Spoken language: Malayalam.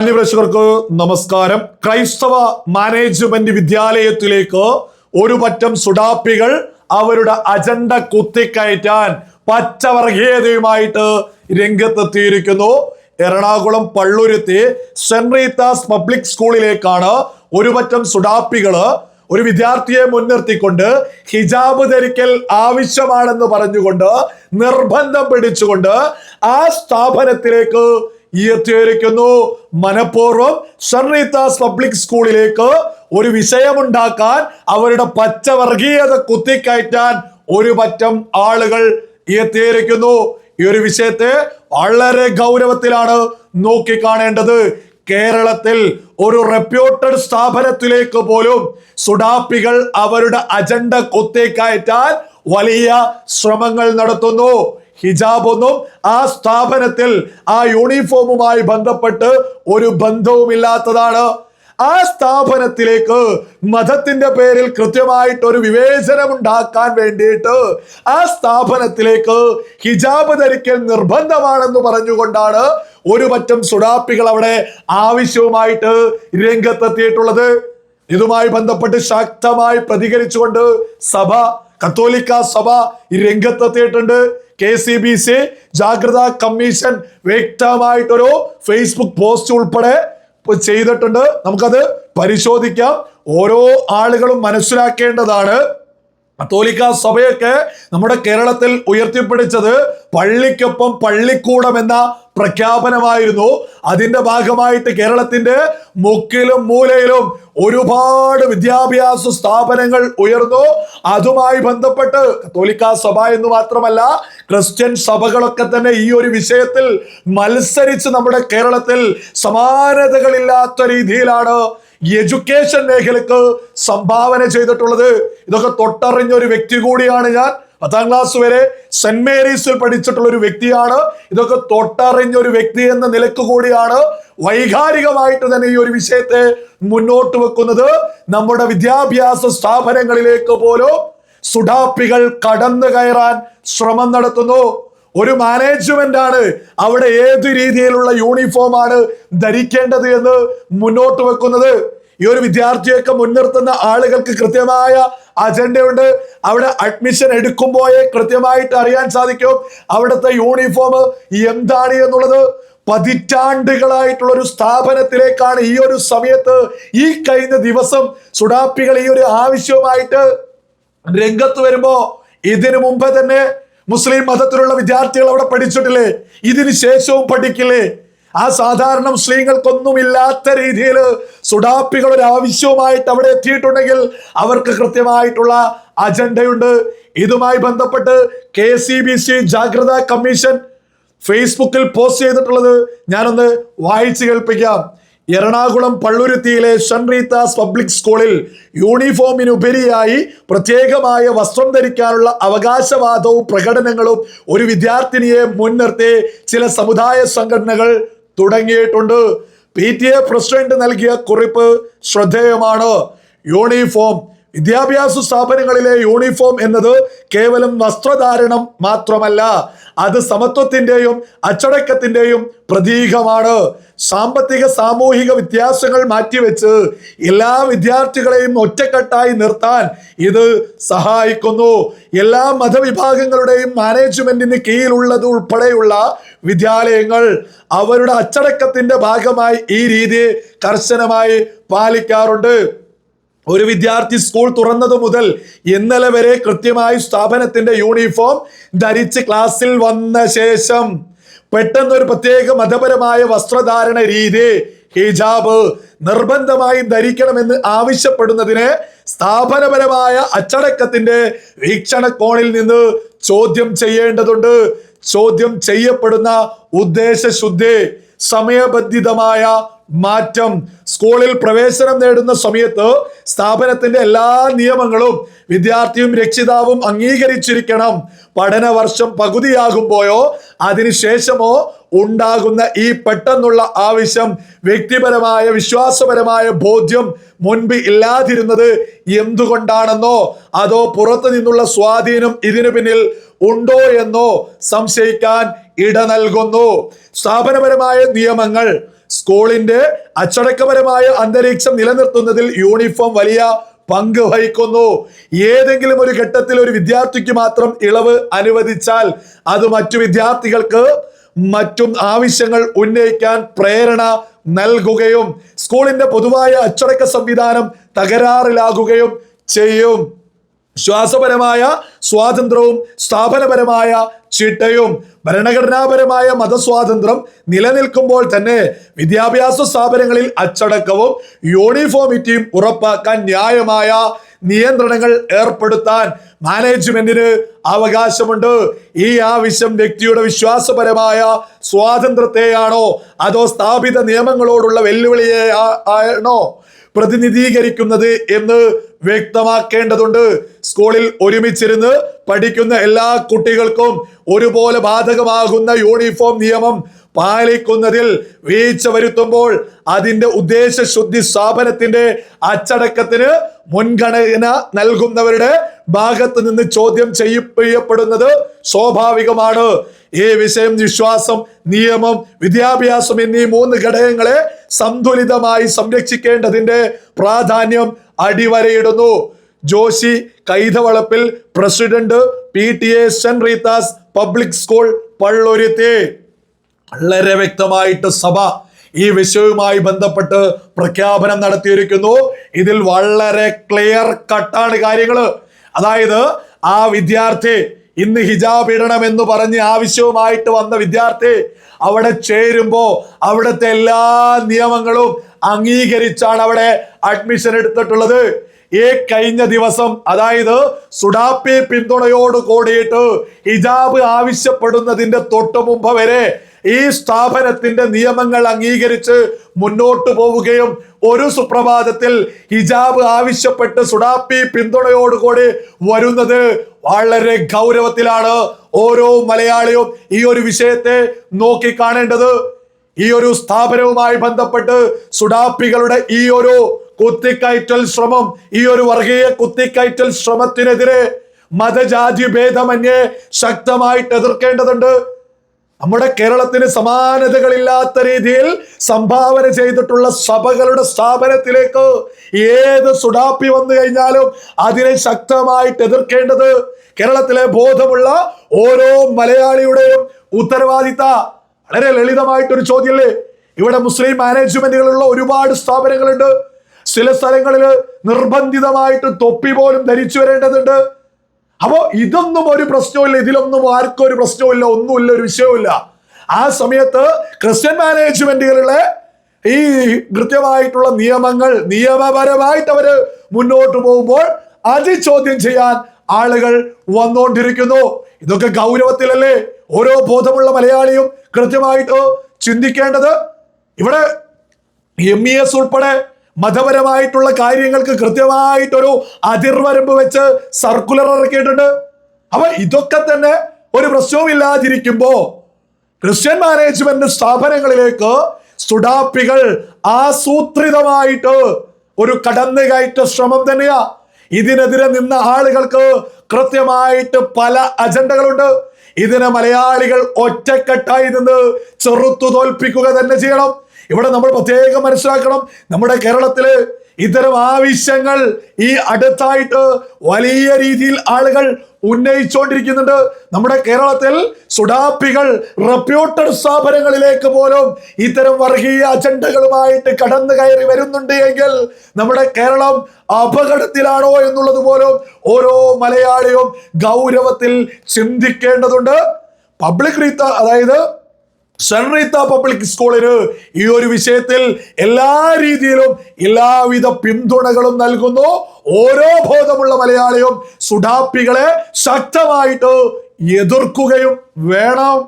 മാന്യപ്രേക്ഷകർക്ക് നമസ്കാരം. ക്രൈസ്തവ മാനേജ്മെന്റ് വിദ്യാലയത്തിലേക്ക് ഒരു പറ്റം സുഡാപ്പികൾ അവരുടെ അജണ്ട കുത്തിക്കയറ്റാൻ പച്ചവർഗീയതയുമായിട്ട് രംഗത്തെത്തിയിരിക്കുന്നു. Ernakulam Palluruthy saint Rita's public സ്കൂളിലേക്കാണ് ഒരു പറ്റം സുഡാപ്പികൾ ഒരു വിദ്യാർത്ഥിയെ മുൻനിർത്തിക്കൊണ്ട് ഹിജാബ് ധരിക്കൽ ആവശ്യമാണെന്ന് പറഞ്ഞുകൊണ്ട് നിർബന്ധം പിടിച്ചുകൊണ്ട് ആ സ്ഥാപനത്തിലേക്ക് എത്തിയിരിക്കുന്നു മനഃപൂർവം പബ്ലിക് സ്കൂളിലേക്ക് ഒരു വിഷയമുണ്ടാക്കാൻ അവരുടെ പച്ചവർഗീയത കുത്തിക്കയറ്റാൻ ഒരു പറ്റം ആളുകൾ എത്തിയിരിക്കുന്നു ഈ ഒരു വിഷയത്തെ വളരെ ഗൗരവത്തിലാണ് നോക്കിക്കാണേണ്ടത്. കേരളത്തിൽ ഒരു റെപ്യൂട്ടഡ് സ്ഥാപനത്തിലേക്ക് പോലും സുഡാപ്പികൾ അവരുടെ അജണ്ട കുത്തിക്കയറ്റാൻ വലിയ ശ്രമങ്ങൾ നടത്തുന്നു. ഹിജാബ് ഒന്നും ആ സ്ഥാപനത്തിൽ ആ യൂണിഫോമുമായി ബന്ധപ്പെട്ട് ഒരു ബന്ധവുമില്ലാത്തതാണ്. ആ സ്ഥാപനത്തിലേക്ക് മതത്തിന്റെ പേരിൽ കൃത്യമായിട്ട് ഒരു വിവേചനം ഉണ്ടാക്കാൻ വേണ്ടിയിട്ട് ആ സ്ഥാപനത്തിലേക്ക് ഹിജാബ് ധരിക്കൽ നിർബന്ധമാണെന്ന് പറഞ്ഞുകൊണ്ടാണ് ഒരു പറ്റം സുഡാപ്പികൾ അവിടെ ആവശ്യവുമായിട്ട് രംഗത്തെത്തിയിട്ടുള്ളത്. ഇതുമായി ബന്ധപ്പെട്ട് ശക്തമായി പ്രതികരിച്ചുകൊണ്ട് സഭ കത്തോലിക്ക സഭ രംഗത്തെത്തിയിട്ടുണ്ട്. കെ സി ബി സി ജാഗ്രതാ കമ്മീഷൻ വ്യക്തമായിട്ടൊരു ഫേസ്ബുക്ക് പോസ്റ്റ് ഉൾപ്പെടെ ചെയ്തിട്ടുണ്ട്. നമുക്കത് പരിശോധിക്കാം. ഓരോ ആളുകളും മനസ്സിലാക്കേണ്ടതാണ്. കത്തോലിക്ക സഭയൊക്കെ നമ്മുടെ കേരളത്തിൽ ഉയർത്തിപ്പിടിച്ചത് പള്ളിക്കൊപ്പം പള്ളിക്കൂടം എന്ന പ്രഖ്യാപനമായിരുന്നു. അതിന്റെ ഭാഗമായിട്ട് കേരളത്തിന്റെ മുക്കിലും മൂലയിലും ഒരുപാട് വിദ്യാഭ്യാസ സ്ഥാപനങ്ങൾ ഉയർന്നു. അതുമായി ബന്ധപ്പെട്ട് കത്തോലിക്ക സഭ എന്ന് മാത്രമല്ല ക്രിസ്ത്യൻ സഭകളൊക്കെ തന്നെ ഈ ഒരു വിഷയത്തിൽ മത്സരിച്ച് നമ്മുടെ കേരളത്തിൽ സമാനതകളില്ലാത്ത രീതിയിലാണ് എഡ്യൂക്കേഷൻ മേഖലക്ക് സംഭാവന ചെയ്തിട്ടുള്ളത്. ഇതൊക്കെ തൊട്ടറിഞ്ഞ ഒരു വ്യക്തി കൂടിയാണ് ഞാൻ. പത്താം ക്ലാസ് വരെ സെന്റ് മേരീസിൽ പഠിച്ചിട്ടുള്ള ഒരു വ്യക്തിയാണ്. ഇതൊക്കെ തൊട്ടറിഞ്ഞ ഒരു വ്യക്തി എന്ന നിലയ്ക്ക് കൂടിയാണ് വൈകാരികമായിട്ട് തന്നെ ഈ ഒരു വിഷയത്തെ മുന്നോട്ട് വെക്കുന്നത്. നമ്മുടെ വിദ്യാഭ്യാസ സ്ഥാപനങ്ങളിലേക്ക് പോലും സുഡാപ്പികൾ കടന്നു കയറാൻ ശ്രമം നടത്തുന്നു. ഒരു മാനേജ്മെന്റ് ആണ് അവിടെ ഏത് രീതിയിലുള്ള യൂണിഫോം ആണ് ധരിക്കേണ്ടത് എന്ന് മുന്നോട്ട് വെക്കുന്നത്. ഈ ഒരു വിദ്യാർത്ഥിയൊക്കെ മുൻനിർത്തുന്ന ആളുകൾക്ക് കൃത്യമായ അജണ്ടയുണ്ട് അവിടെ അഡ്മിഷൻ എടുക്കുമ്പോഴേ കൃത്യമായിട്ട് അറിയാൻ സാധിക്കും അവിടുത്തെ യൂണിഫോം എന്താണ് എന്നുള്ളത്. പതിറ്റാണ്ടുകളായിട്ടുള്ള ഒരു സ്ഥാപനത്തിലേക്കാണ് ഈ ഒരു സമയത്ത് ഈ കഴിഞ്ഞ ദിവസം സുഡാപ്പികൾ ഈ ഒരു ആവശ്യവുമായിട്ട് രംഗത്ത് വരുമ്പോ ഇതിനു മുമ്പ് തന്നെ മുസ്ലിം മതത്തിലുള്ള വിദ്യാർത്ഥികൾ അവിടെ പഠിച്ചിട്ടില്ലേ? ഇതിന് ശേഷവും പഠിക്കില്ലേ? ആ സാധാരണ മുസ്ലിങ്ങൾക്കൊന്നുമില്ലാത്ത രീതിയിൽ സുഡാപ്പികൾ ഒരു ആവശ്യവുമായിട്ട് അവിടെ എത്തിയിട്ടുണ്ടെങ്കിൽ അവർക്ക് കൃത്യമായിട്ടുള്ള അജണ്ടയുണ്ട്. ഇതുമായി ബന്ധപ്പെട്ട് കെ സി ബി സി ജാഗ്രതാ കമ്മീഷൻ ഫേസ്ബുക്കിൽ പോസ്റ്റ് ചെയ്തിട്ടുള്ളത് ഞാനൊന്ന് വായിച്ചു കേൾപ്പിക്കാം. എറണാകുളം പള്ളുരുത്തിയിലെ റീത്താസ് പബ്ലിക് സ്കൂളിൽ യൂണിഫോമിനുപരിയായി പ്രത്യേകമായ വസ്ത്രം ധരിക്കാനുള്ള അവകാശവാദവും പ്രകടനങ്ങളും ഒരു വിദ്യാർത്ഥിനിയെ മുൻനിർത്തി ചില സമുദായ സംഘടനകൾ തുടങ്ങിയിട്ടുണ്ട്. പി ടി എ പ്രസിഡന്റ് നൽകിയ കുറിപ്പ് ശ്രദ്ധേയമാണ്. യൂണിഫോം വിദ്യാഭ്യാസ സ്ഥാപനങ്ങളിലെ യൂണിഫോം എന്നത് കേവലം വസ്ത്രധാരണം മാത്രമല്ല അത് സമത്വത്തിന്റെയും അച്ചടക്കത്തിന്റെയും പ്രതീകമാണ്. സാമ്പത്തിക സാമൂഹിക വ്യത്യാസങ്ങൾ മാറ്റിവെച്ച് എല്ലാ വിദ്യാർത്ഥികളെയും ഒറ്റക്കെട്ടായി നിർത്താൻ ഇത് സഹായിക്കുന്നു. എല്ലാ മതവിഭാഗങ്ങളുടെയും മാനേജ്മെന്റിന് കീഴിലുള്ളത് ഉൾപ്പെടെയുള്ള വിദ്യാലയങ്ങൾ അവരുടെ അച്ചടക്കത്തിന്റെ ഭാഗമായി ഈ രീതി കർശനമായി പാലിക്കാറുണ്ട്. ഒരു വിദ്യാർത്ഥി സ്കൂൾ തുറന്നതു മുതൽ ഇന്നലെ വരെ കൃത്യമായി സ്ഥാപനത്തിന്റെ യൂണിഫോം ധരിച്ച് ക്ലാസ്സിൽ വന്ന ശേഷം പെട്ടെന്ന് ഒരു പ്രത്യേക മതപരമായ വസ്ത്രധാരണ രീതി ഹിജാബ് നിർബന്ധമായും ധരിക്കണമെന്ന് ആവശ്യപ്പെടുന്നതിന് സ്ഥാപനപരമായ അച്ചടക്കത്തിന്റെ വീക്ഷണകോണിൽ നിന്ന് ചോദ്യം ചെയ്യേണ്ടതുണ്ട്. ചോദ്യം ചെയ്യപ്പെടുന്ന ഉദ്ദേശശുദ്ധി സമയബന്ധിതമായ മാറ്റം. സ്കൂളിൽ പ്രവേശനം നേടുന്ന സമയത്ത് സ്ഥാപനത്തിന്റെ എല്ലാ നിയമങ്ങളും വിദ്യാർത്ഥിയും രക്ഷിതാവും അംഗീകരിച്ചിരിക്കണം. പഠന വർഷം പകുതിയാകുമ്പോഴോ അതിനുശേഷമോ ഉണ്ടാകുന്ന ഈ പെട്ടെന്നുള്ള ആവശ്യം വ്യക്തിപരമായ വിശ്വാസപരമായ ബോധ്യം മുൻപ് ഇല്ലാതിരുന്നത് എന്തുകൊണ്ടാണെന്നോ അതോ പുറത്തു നിന്നുള്ള സ്വാധീനം ഇതിനു പിന്നിൽ ഉണ്ടോ എന്നോ സംശയിക്കാൻ ഇട നൽകുന്നു. സ്ഥാപനപരമായ നിയമങ്ങൾ സ്കൂളിന്റെ അച്ചടക്കപരമായ അന്തരീക്ഷം നിലനിർത്തുന്നതിൽ യൂണിഫോം വലിയ പങ്ക് വഹിക്കുന്നു. ഏതെങ്കിലും ഒരു ഘട്ടത്തിൽ ഒരു വിദ്യാർത്ഥിക്ക് മാത്രം ഇളവ് അനുവദിച്ചാൽ അത് മറ്റു വിദ്യാർത്ഥികൾക്ക് മറ്റും ആവശ്യങ്ങൾ ഉന്നയിക്കാൻ പ്രേരണ നൽകുകയും സ്കൂളിന്റെ പൊതുവായ അച്ചടക്ക സംവിധാനം തകരാറിലാകുകയും ചെയ്യും. ശ്വാസപരമായ സ്വാതന്ത്ര്യവും സ്ഥാപനപരമായ ചിട്ടയും ഭരണഘടനാപരമായ മതസ്വാതന്ത്ര്യം നിലനിൽക്കുമ്പോൾ തന്നെ വിദ്യാഭ്യാസ സ്ഥാപനങ്ങളിൽ അച്ചടക്കവും യൂണിഫോമിറ്റിയും ഉറപ്പാക്കാൻ ന്യായമായ നിയന്ത്രണങ്ങൾ ഏർപ്പെടുത്താൻ മാനേജ്മെന്റിന് അവകാശമുണ്ട്. ഈ ആവശ്യം വ്യക്തിയുടെ വിശ്വാസപരമായ സ്വാതന്ത്ര്യത്തെയാണോ അതോ സ്ഥാപിത നിയമങ്ങളോടുള്ള വെല്ലുവിളിയെ ആണോ? പ്രതിനിധീകരിക്കുന്നത് എന്ന് വ്യക്തമാക്കേണ്ടതുണ്ട്. സ്കൂളിൽ ഒരുമിച്ചിരുന്ന് പഠിക്കുന്ന എല്ലാ കുട്ടികൾക്കും ഒരുപോലെ ബാധകമാകുന്ന യൂണിഫോം നിയമം പാലിക്കുന്നതിൽ വീഴ്ച വരുത്തുമ്പോൾ അതിന്റെ ഉദ്ദേശശുദ്ധി സ്ഥാപനത്തിന്റെ അച്ചടക്കത്തിന് മുൻഗണന നൽകുന്നവരുടെ ഭാഗത്ത് നിന്ന് ചോദ്യം ചെയ്യപ്പെടുന്നത് സ്വാഭാവികമാണ്. ഈ വിഷയം വിശ്വാസം നിയമം വിദ്യാഭ്യാസം എന്നീ മൂന്ന് ഘടകങ്ങളെ സന്തുലിതമായി സംരക്ഷിക്കേണ്ടതിന്റെ പ്രാധാന്യം അടിവരയിടുന്നു. Joshi Kaithavalappil president P T A saint public school Palluruthy. വളരെ വ്യക്തമായിട്ട് സഭ ഈ വിഷയവുമായി ബന്ധപ്പെട്ട് പ്രഖ്യാപനം നടത്തിയിരിക്കുന്നു. ഇതിൽ വളരെ ക്ലിയർ കട്ടാണ് കാര്യങ്ങൾ അതായത് ആ വിദ്യാർത്ഥി ഇന്ന് ഹിജാബ് ഇടണം എന്ന് പറഞ്ഞ് ആവശ്യവുമായിട്ട് വന്ന വിദ്യാർത്ഥി അവിടെ ചേരുമ്പോൾ അവിടുത്തെ എല്ലാ നിയമങ്ങളും അംഗീകരിച്ചാണ് അവിടെ അഡ്മിഷൻ എടുത്തിട്ടുള്ളത്. ഈ കഴിഞ്ഞ ദിവസം അതായത് സുഡാപ്പി പിന്തുണയോട് കൂടിയിട്ട് ഹിജാബ് ആവശ്യപ്പെടുന്നതിന്റെ തൊട്ടു മുമ്പ് വരെ ഈ സ്ഥാപനത്തിന്റെ നിയമങ്ങൾ അംഗീകരിച്ച് മുന്നോട്ടു പോവുകയും ഒരു സുപ്രഭാതത്തിൽ ഹിജാബ് ആവശ്യപ്പെട്ട് സുഡാപ്പി പിന്തുണയോടുകൂടി വരുന്നത് വളരെ ഗൗരവത്തിലാണ് ഓരോ മലയാളിയും ഈ ഒരു വിഷയത്തെ നോക്കിക്കാണേണ്ടത്. ഈ ഒരു സ്ഥാപനവുമായി ബന്ധപ്പെട്ട് സുഡാപ്പികളുടെ ഈ ഒരു കുത്തിക്കയറ്റൽ ശ്രമം ഈ ഒരു വർഗീയ കുത്തിക്കയറ്റൽ ശ്രമത്തിനെതിരെ മതജാതി ഭേദമന്യേ ശക്തമായിട്ട് എതിർക്കേണ്ടതുണ്ട്. നമ്മുടെ കേരളത്തിന് സമാനതകളില്ലാത്ത രീതിയിൽ സംഭാവന ചെയ്തിട്ടുള്ള സഭകളുടെ സ്ഥാപനത്തിലേക്ക് ഏത് സുഡാപ്പി വന്നു കഴിഞ്ഞാലും അതിനെ ശക്തമായിട്ട് എതിർക്കേണ്ടത് കേരളത്തിലെ ബോധമുള്ള ഓരോ മലയാളിയുടെയും ഉത്തരവാദിത്ത വളരെ ലളിതമായിട്ടൊരു ചോദ്യമല്ലേ ഇവിടെ മുസ്ലിം മാനേജ്മെന്റുകളുള്ള ഒരുപാട് സ്ഥാപനങ്ങളുണ്ട്. ചില സ്ഥലങ്ങളിൽ നിർബന്ധിതമായിട്ട് തൊപ്പി പോലും ധരിച്ചു വരേണ്ടതുണ്ട്. അപ്പോ ഇതൊന്നും ഒരു പ്രശ്നവുമില്ല. ഇതിലൊന്നും ആർക്കും ഒരു പ്രശ്നവുമില്ല. ഒന്നുമില്ല ഒരു വിഷയവുമില്ല. ആ സമയത്ത് ക്രിസ്ത്യൻ മാനേജ്മെന്റുകളിലെ ഈ കൃത്യമായിട്ടുള്ള നിയമങ്ങൾ നിയമപരമായിട്ട് അവർ മുന്നോട്ട് പോകുമ്പോൾ അത് ചോദ്യം ചെയ്യാൻ ആളുകൾ വന്നുകൊണ്ടിരിക്കുന്നു ഇതൊക്കെ ഗൗരവത്തിലല്ലേ? ഓരോ ബോധമുള്ള മലയാളിയും കൃത്യമായിട്ട് ചിന്തിക്കേണ്ടത്. ഇവിടെ എം ഇ എസ് ഉൾപ്പെടെ മതപരമായിട്ടുള്ള കാര്യങ്ങൾക്ക് കൃത്യമായിട്ടൊരു അതിർവരമ്പ് വെച്ച് സർക്കുലർ ഇറക്കിയിട്ടുണ്ട്. അപ്പൊ ഇതൊക്കെ തന്നെ ഒരു പ്രശ്നവും ഇല്ലാതിരിക്കുമ്പോ ക്രിസ്ത്യൻ മാനേജ്മെന്റ് സ്ഥാപനങ്ങളിലേക്ക് സുഡാപ്പികൾ ആസൂത്രിതമായിട്ട് ഒരു കടന്നുകയറ്റ ശ്രമം തന്നെയാ. ഇതിനെതിരെ നിന്ന ആളുകൾക്ക് കൃത്യമായിട്ട് പല അജണ്ടകളുണ്ട്. ഇതിനെ മലയാളികൾ ഒറ്റക്കെട്ടായി നിന്ന് ചെറുത്തു തോൽപ്പിക്കുക തന്നെ ചെയ്യണം. ഇവിടെ നമ്മൾ പ്രത്യേകം മനസ്സിലാക്കണം. നമ്മുടെ കേരളത്തിൽ ഇത്തരം ആവശ്യങ്ങൾ ഈ അടുത്തായിട്ട് വലിയ രീതിയിൽ ആളുകൾ ഉന്നയിച്ചുകൊണ്ടിരിക്കുന്നുണ്ട് നമ്മുടെ കേരളത്തിൽ സുഡാപ്പികൾ റെപ്യൂട്ടഡ് സ്ഥാപനങ്ങളിലേക്ക് പോലും ഇത്തരം വർഗീയ അജണ്ടകളുമായിട്ട് കടന്നു കയറി വരുന്നുണ്ട് എങ്കിൽ നമ്മുടെ കേരളം അപകടത്തിലാണോ എന്നുള്ളത് പോലും ഓരോ മലയാളിയും ഗൗരവത്തിൽ ചിന്തിക്കേണ്ടതുണ്ട്. പബ്ലിക് റീത്ത അതായത് സെൻറീത്ത പബ്ലിക് സ്കൂളിന് ഈ ഒരു വിഷയത്തിൽ എല്ലാ രീതിയിലും എല്ലാവിധ പിന്തുണകളും നൽകുന്നു. ഓരോ ബോധമുള്ള മലയാളിയും സുഡാപ്പികളെ ശക്തമായിട്ട് എതിർക്കുകയും വേണം.